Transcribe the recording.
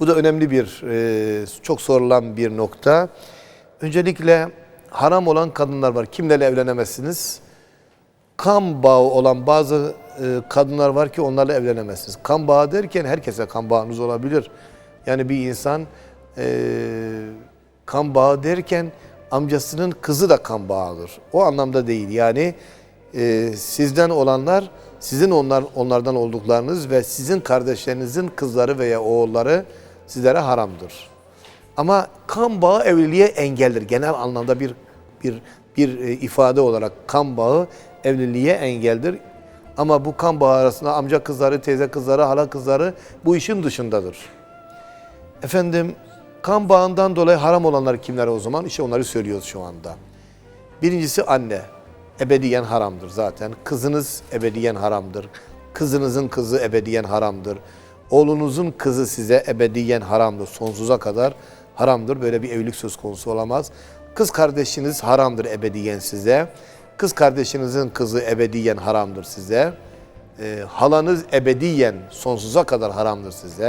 Bu da önemli bir, e, çok sorulan bir nokta. Öncelikle haram olan kadınlar var. Kimlerle evlenemezsiniz? Kan bağı olan bazı e, kadınlar var ki onlarla evlenemezsiniz. Kan bağı derken herkese kan bağınız olabilir. Yani bir insan e, kan bağı derken amcasının kızı da kan bağıdır. O anlamda değil. Yani sizden olanlar sizin onlar onlardan olduklarınız ve sizin kardeşlerinizin kızları veya oğulları sizlere haramdır. Ama kan bağı evliliğe engeldir. Genel anlamda bir bir bir e, ifade olarak kan bağı evliliğe engeldir. Ama bu kan bağı arasında amca kızları, teyze kızları, hala kızları bu işin dışındadır. Efendim kan bağından dolayı haram olanlar kimler o zaman? İşte onları söylüyoruz şu anda. Birincisi anne. Ebediyen haramdır zaten. Kızınız ebediyen haramdır. Kızınızın kızı ebediyen haramdır. Oğlunuzun kızı size ebediyen haramdır. Sonsuza kadar haramdır. Böyle bir evlilik söz konusu olamaz. Kız kardeşiniz haramdır ebediyen size. Kız kardeşinizin kızı ebediyen haramdır size. Ee, halanız ebediyen sonsuza kadar haramdır size.